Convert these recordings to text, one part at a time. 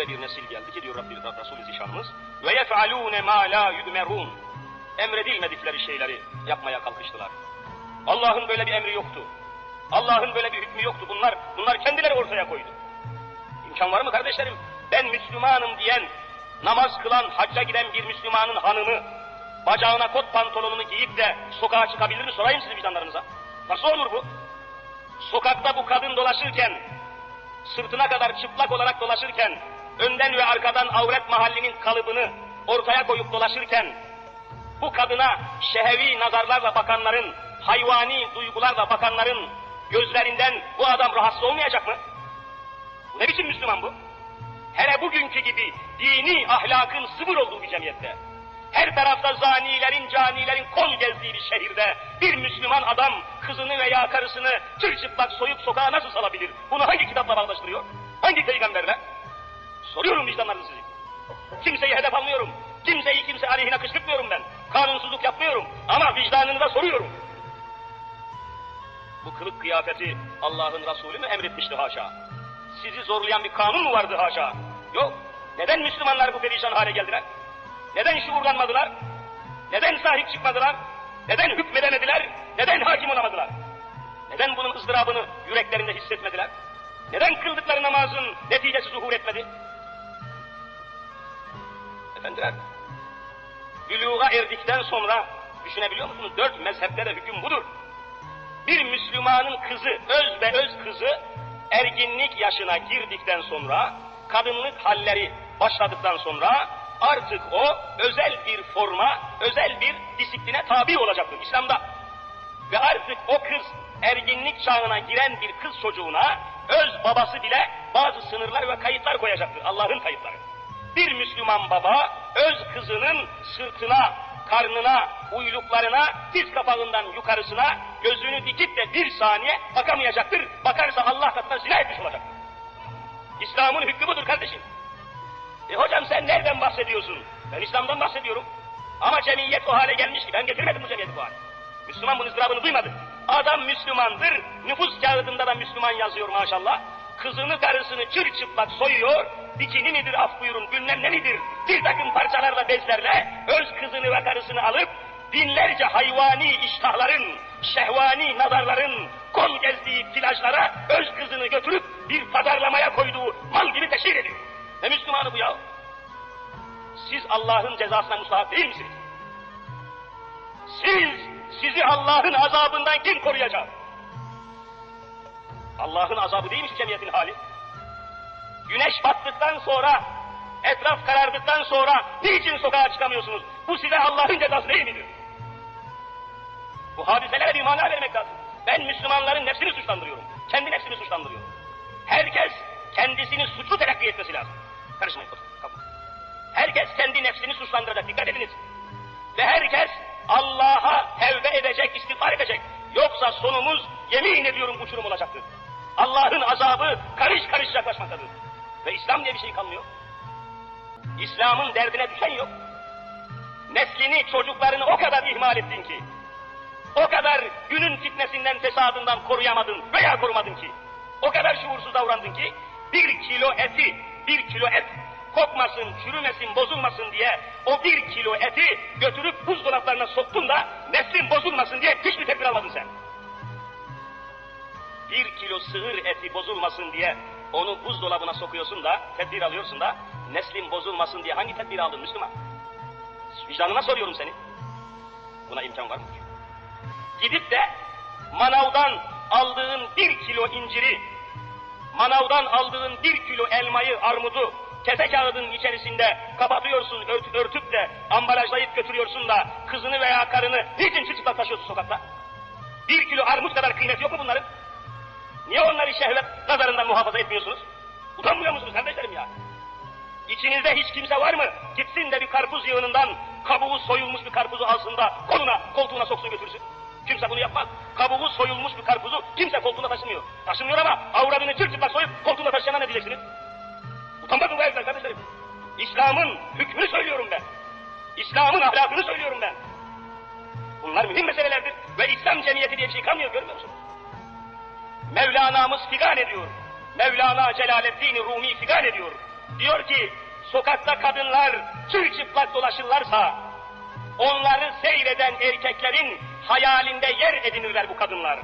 öyle bir nesil geldi ki diyor Rabbi Resulü Zişanımız ve yef'alûne mâ lâ yü'merûn emredilmedikleri şeyleri yapmaya kalkıştılar. Allah'ın böyle bir emri yoktu. Allah'ın böyle bir hükmü yoktu. Bunlar bunlar kendileri ortaya koydu. İmkan var mı kardeşlerim? Ben Müslümanım diyen, namaz kılan, hacca giden bir Müslümanın hanımı, bacağına kot pantolonunu giyip de sokağa çıkabilir mi? Sorayım siz vicdanlarınıza. Nasıl olur bu? Sokakta bu kadın dolaşırken, sırtına kadar çıplak olarak dolaşırken, önden ve arkadan avret mahallinin kalıbını ortaya koyup dolaşırken, bu kadına şehevi nazarlarla bakanların, hayvani duygularla bakanların gözlerinden bu adam rahatsız olmayacak mı? Bu ne biçim Müslüman bu? Hele bugünkü gibi dini ahlakın sıfır olduğu bir cemiyette, her tarafta zanilerin, canilerin kol gezdiği bir şehirde bir Müslüman adam kızını veya karısını çırçıplak soyup sokağa nasıl salabilir? Bunu hangi kitapla bağdaştırıyor? Hangi peygamberle? Soruyorum vicdanlarınızı sizi. Kimseyi hedef almıyorum. Kimseyi kimse aleyhine kışkırtmıyorum ben. Kanunsuzluk yapmıyorum. Ama vicdanınıza soruyorum. Bu kılık kıyafeti Allah'ın Resulü mü emretmişti haşa? Sizi zorlayan bir kanun mu vardı haşa? Yok. Neden Müslümanlar bu perişan hale geldiler? Neden şuurlanmadılar? Neden sahip çıkmadılar? Neden hükmedemediler? Neden hakim olamadılar? Neden bunun ızdırabını yüreklerinde hissetmediler? Neden kıldıkları namazın neticesi zuhur etmedi? Efendiler, büluğa erdikten sonra düşünebiliyor musunuz? Dört mezhepte de hüküm budur. Bir Müslümanın kızı, öz ve öz kızı erginlik yaşına girdikten sonra, kadınlık halleri başladıktan sonra artık o özel bir forma, özel bir disipline tabi olacaktır İslam'da. Ve artık o kız erginlik çağına giren bir kız çocuğuna öz babası bile bazı sınırlar ve kayıtlar koyacaktır. Allah'ın kayıtları. Bir Müslüman baba öz kızının sırtına, karnına, uyluklarına, diz kapağından yukarısına gözünü dikip de bir saniye bakamayacaktır. Bakarsa Allah katına zina etmiş olacaktır. İslam'ın hükmü budur kardeşim. E hocam sen nereden bahsediyorsun? Ben İslam'dan bahsediyorum. Ama cemiyet o hale gelmiş ki ben getirmedim bu cemiyeti bu hale. Müslüman bunun ızdırabını duymadı. Adam Müslümandır, nüfus kağıdında da Müslüman yazıyor maşallah. Kızını karısını çırçıplak soyuyor, bikini midir af buyurun bilmem ne midir, bir takım parçalarla bezlerle öz kızını ve karısını alıp binlerce hayvani iştahların, şehvani nazarların kol gezdiği plajlara öz kızını götürüp bir pazarlamaya koyduğu mal gibi teşhir ediyor. Ne Müslümanı bu ya? Siz Allah'ın cezasına mustahak değil misiniz? Siz, sizi Allah'ın azabından kim koruyacak? Allah'ın azabı değil mi cemiyetin hali? Güneş battıktan sonra, etraf karardıktan sonra niçin sokağa çıkamıyorsunuz? Bu size Allah'ın cezası değil midir? Bu hadiselere bir mana vermek lazım. Ben Müslümanların nefsini suçlandırıyorum. Kendi nefsini suçlandırıyorum. Herkes kendisini suçlu telakki etmesi lazım. Karışmayın. Kapı. Herkes kendi nefsini suçlandıracak. Dikkat ediniz. Ve herkes Allah'a tevbe edecek, istiğfar edecek. Yoksa sonumuz yemin ediyorum uçurum olacaktır. İslam diye bir şey kalmıyor. İslam'ın derdine düşen yok. Neslini, çocuklarını o kadar ihmal ettin ki, o kadar günün fitnesinden, fesadından koruyamadın veya korumadın ki, o kadar şuursuz davrandın ki, bir kilo eti, bir kilo et kokmasın, çürümesin, bozulmasın diye o bir kilo eti götürüp buzdolaplarına soktun da neslin bozulmasın diye hiçbir tedbir almadın sen. Bir kilo sığır eti bozulmasın diye onu buzdolabına sokuyorsun da, tedbir alıyorsun da neslin bozulmasın diye hangi tedbir aldın Müslüman? Vicdanına soruyorum seni. Buna imkan var mı? Gidip de manavdan aldığın bir kilo inciri, manavdan aldığın bir kilo elmayı, armudu, kese kağıdın içerisinde kapatıyorsun, ört, örtüp de ambalajlayıp götürüyorsun da kızını veya karını niçin çıplak taşıyorsun sokakta? Bir kilo armut kadar kıymet yok mu bunların? Niye onları şehvet nazarından muhafaza etmiyorsunuz? Utanmıyor musunuz kardeşlerim ya? İçinizde hiç kimse var mı? Gitsin de bir karpuz yığınından kabuğu soyulmuş bir karpuzu alsın da koluna, koltuğuna soksun götürsün. Kimse bunu yapmaz. Kabuğu soyulmuş bir karpuzu kimse koltuğuna taşımıyor. Taşımıyor ama avradını çırçıplak soyup koltuğuna taşıyana ne diyeceksiniz? Utanmadın bu herifler kardeşlerim. İslam'ın hükmünü söylüyorum ben. İslam'ın ahlakını söylüyorum ben. Bunlar mühim meselelerdir ve İslam cemiyeti diye bir şey kalmıyor görmüyor musunuz? Mevlana'mız figan ediyor. Mevlana Celaleddin Rumi figan ediyor. diyor ki sokakta kadınlar çırçıplak dolaşırlarsa onları seyreden erkeklerin hayalinde yer edinirler bu kadınlar.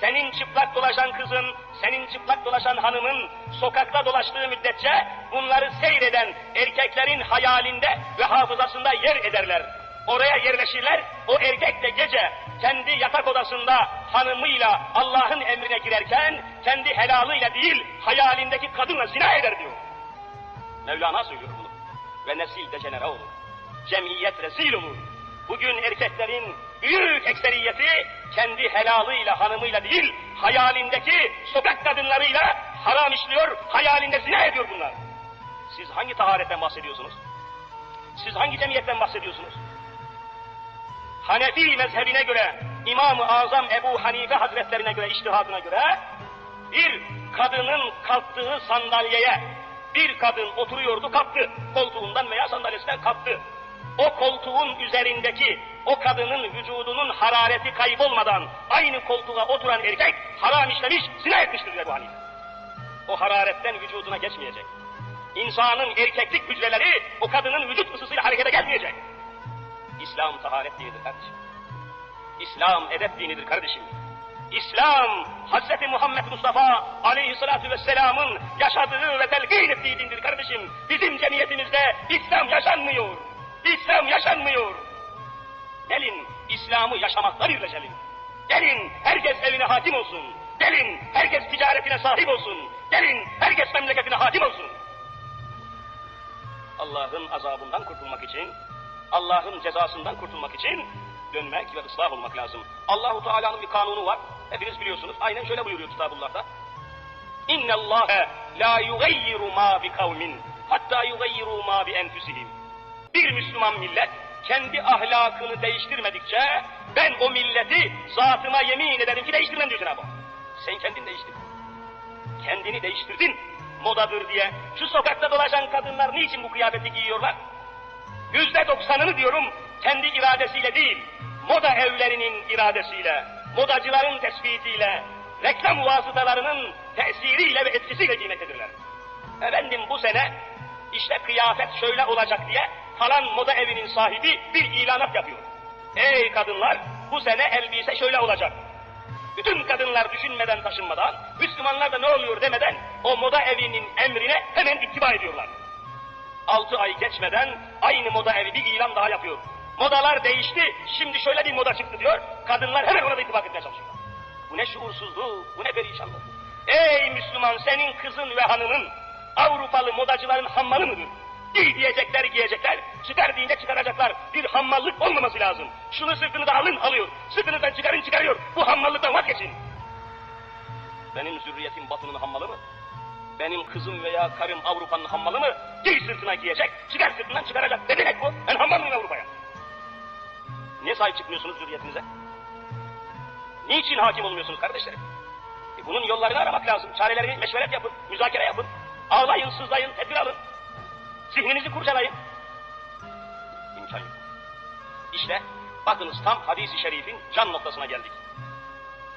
Senin çıplak dolaşan kızın, senin çıplak dolaşan hanımın sokakta dolaştığı müddetçe bunları seyreden erkeklerin hayalinde ve hafızasında yer ederler. Oraya yerleşirler, o erkek de gece kendi yatak odasında hanımıyla Allah'ın emrine girerken kendi helalıyla değil hayalindeki kadınla zina eder diyor. Mevlana söylüyor bunu. Ve nesil dejenere olur. Cemiyet rezil olur. Bugün erkeklerin büyük ekseriyeti kendi helalıyla, hanımıyla değil, hayalindeki sokak kadınlarıyla haram işliyor, hayalinde zina ediyor bunlar. Siz hangi taharetten bahsediyorsunuz? Siz hangi cemiyetten bahsediyorsunuz? Hanefi mezhebine göre, İmam-ı Azam Ebu Hanife Hazretlerine göre, iştihadına göre, bir kadının kalktığı sandalyeye, bir kadın oturuyordu kalktı, koltuğundan veya sandalyesinden kalktı. O koltuğun üzerindeki o kadının vücudunun harareti kaybolmadan aynı koltuğa oturan erkek haram işlemiş, zina etmiştir diyor bu Hanife. O hararetten vücuduna geçmeyecek. İnsanın erkeklik hücreleri o kadının vücut ısısıyla harekete gelmeyecek. İslam taharet dinidir kardeşim. İslam edep dinidir kardeşim. İslam, Hz. Muhammed Mustafa aleyhissalatu vesselamın yaşadığı ve telkin ettiği dindir kardeşim. Bizim cemiyetimizde İslam yaşanmıyor. İslam yaşanmıyor. Gelin İslam'ı yaşamakla birleşelim. Gelin herkes evine hakim olsun. Gelin herkes ticaretine sahip olsun. Gelin herkes memleketine hakim olsun. Allah'ın azabından kurtulmak için, Allah'ın cezasından kurtulmak için dönmek ve ıslah olmak lazım. Allahu Teala'nın bir kanunu var. Hepiniz biliyorsunuz. Aynen şöyle buyuruyor Kitabullah'ta. İnne Allahe la yugayyiru ma bi kavmin hatta yugayyiru ma bi enfusihim. Bir Müslüman millet kendi ahlakını değiştirmedikçe ben o milleti zatıma yemin ederim ki değiştirmem diyor Cenab-ı. Sen kendin değiştir. Kendini değiştirdin modadır diye. Şu sokakta dolaşan kadınlar niçin bu kıyafeti giyiyorlar? Yüzde doksanını diyorum kendi iradesiyle değil, moda evlerinin iradesiyle, modacıların tespitiyle, reklam vasıtalarının tesiriyle ve etkisiyle giymektedirler. Efendim bu sene işte kıyafet şöyle olacak diye falan moda evinin sahibi bir ilanat yapıyor. Ey kadınlar bu sene elbise şöyle olacak. Bütün kadınlar düşünmeden taşınmadan, Müslümanlar da ne oluyor demeden o moda evinin emrine hemen ittiba ediyorlar. Altı ay geçmeden aynı moda evi bir ilan daha yapıyor. Modalar değişti, şimdi şöyle bir moda çıktı diyor. Kadınlar hemen ona da ittifak etmeye çalışıyorlar. Bu ne şuursuzluk, bu ne perişanlık. Ey Müslüman senin kızın ve hanımın Avrupalı modacıların hammalı mıdır? Giy diyecekler giyecekler, çıkar deyince çıkaracaklar. Bir hammallık olmaması lazım. Şunu sırtını da alın alıyor, sırtınızdan çıkarın çıkarıyor. Bu hammallıktan vazgeçin. Benim zürriyetim batının hammalı mı? Benim kızım veya karım Avrupa'nın hammalı mı? Giy sırtına giyecek, çıkar sırtından çıkaracak. Ne demek bu? Ben hammal mıyım Avrupa'ya? Niye sahip çıkmıyorsunuz zürriyetinize? Niçin hakim olmuyorsunuz kardeşlerim? E bunun yollarını aramak lazım. Çarelerini meşveret yapın, müzakere yapın. Ağlayın, sızlayın, tedbir alın. Zihninizi kurcalayın. İmkan yok. İşte bakınız tam hadisi şerifin can noktasına geldik.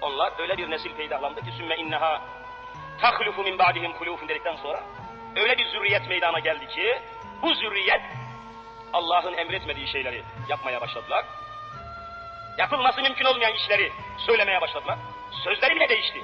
Onlar öyle bir nesil peydahlandı ki sümme inneha tahlufu min ba'dihim hulufun dedikten sonra öyle bir zürriyet meydana geldi ki bu zürriyet Allah'ın emretmediği şeyleri yapmaya başladılar. Yapılması mümkün olmayan işleri söylemeye başladılar. Sözleri bile değişti.